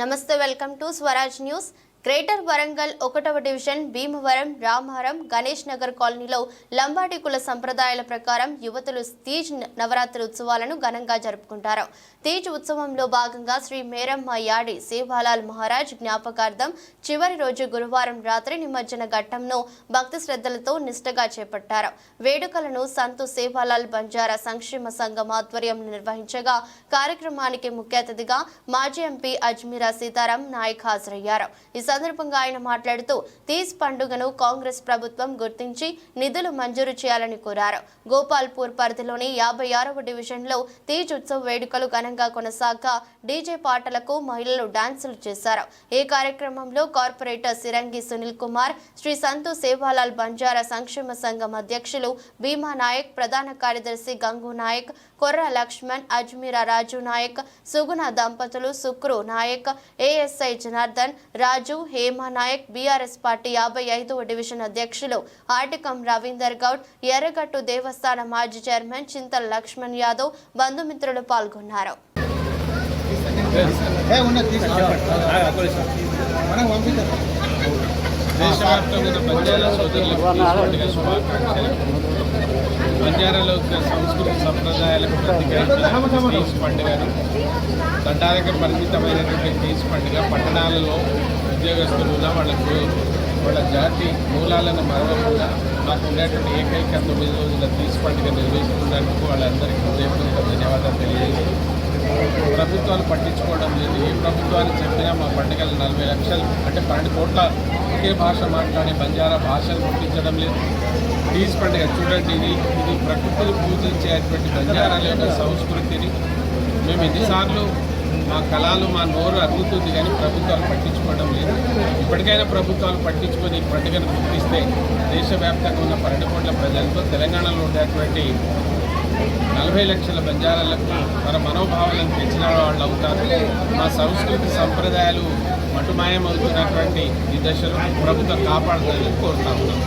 నమస్తే welcome to Swaraj news. Greater Warangal ఒకటవ division Bhimavaram Ramavaram Ganesh Nagar కాలనీలో లంబాడి కుల సంప్రదాయాల ప్రకారం యువతులు తీజ్ నవరాత్రి ఉత్సవాలను ఘనంగా జరుపుకుంటారు. తీజ్ ఉత్సవంలో భాగంగా శ్రీ మేరమ్మ యాడి సేవాలాల్ మహారాజ్ జ్ఞాపకార్థం చివరి రోజు గురువారం రాత్రి నిమజ్జన ఘట్టంను భక్తి శ్రద్ధలతో నిష్ఠగా చేపట్టారు. వేడుకలను సంతు సేవాలాల్ బంజారా సంక్షేమ సంఘం ఆధ్వర్యం నిర్వహించగా కార్యక్రమానికి ముఖ్య అతిథిగా మాజీ ఎంపీ అజ్మీరా సీతారాం నాయక్ హాజరయ్యారు. సందర్భంగా ఆయన మాట్లాడుతూ తీజ్ పండుగను కాంగ్రెస్ ప్రభుత్వం గుర్తించి నిధులు మంజూరు చేయాలని కోరారు. గోపాల్పూర్ పరిధిలోని యాభై ఆరవ డివిజన్లో తీజ్ ఉత్సవ వేడుకలు ఘనంగా కొనసాగా డీజే పాటలకు మహిళలు డాన్సులు చేశారు. ఈ కార్యక్రమంలో కార్పొరేటర్ సిరంగి సునీల్ కుమార్ శ్రీ సంతు సేవాలాల్ బంజారా సంక్షేమ సంఘం అధ్యక్షులు భీమా నాయక్ ప్రధాన కార్యదర్శి గంగు నాయక్ కొర్ర లక్ష్మణ్ అజ్మీరా రాజు నాయక్ సుగుణ దంపతులు Shukru Naik ASI Janardhan Raju Hema Naik BRS party యాభై ఐదవ డివిజన్ అధ్యక్షులు ఆటికం రవీందర్ గౌడ్ ఎర్రగట్టు దేవస్థాన మాజీ చైర్మన్ చింతల లక్ష్మణ్ యాదవ్ బంధుమిత్రులు పాల్గొన్నారు. బంజారాలో సంస్కృతి సంప్రదాయాలకు ప్రతీక తీజ్ పండుగను. దండాలకు పరిమితమైనటువంటి తీజ్ పండుగ పట్టణాలలో ఉద్యోగస్తులు ఉన్న వాళ్ళకు వాళ్ళ జాతి మూలాలను మరవకుండా మాకు ఉండేటువంటి ఏకైక తొమ్మిది రోజుల తీజ్ పండుగ నిర్వహిస్తున్నందుకు వాళ్ళందరికీ హృదయపూర్వక ధన్యవాదాలు తెలియజేసి ప్రభుత్వాలు పట్టించుకోవడం లేదు. ఏ ప్రభుత్వాలు చెప్పినా మా పండుగలు నలభై లక్షలు అంటే పన్నెండు కోట్ల ఒకే భాష మాట్లాడే బంజారా భాషలు పుట్టించడం లేదు. తీజ్ పండుగ చూడండి ఇది. ఇది ప్రకృతిని పూజించేటువంటి బంజారాల యొక్క సంస్కృతిని. మేము ఎన్నిసార్లు మా కళలు మా నోరు అరుగుతుంది కానీ ప్రభుత్వాలు పట్టించుకోవడం లేదు. ఇప్పటికైనా ప్రభుత్వాలు పట్టించుకొని పండుగను గుర్తిస్తే దేశవ్యాప్తంగా ఉన్న పన్నెండు కోట్ల ప్రజలతో తెలంగాణలో ఉండేటువంటి నలభై లక్షల బంజారాలకు మన మనోభావాలను తెచ్చిన వాళ్ళు అవుతారు. మా సంస్కృతి సంప్రదాయాలు మటుమాయమవుతున్నటువంటి ఈ దశలో ప్రభుత్వం కాపాడుతుందని కోరుతా ఉన్నాం.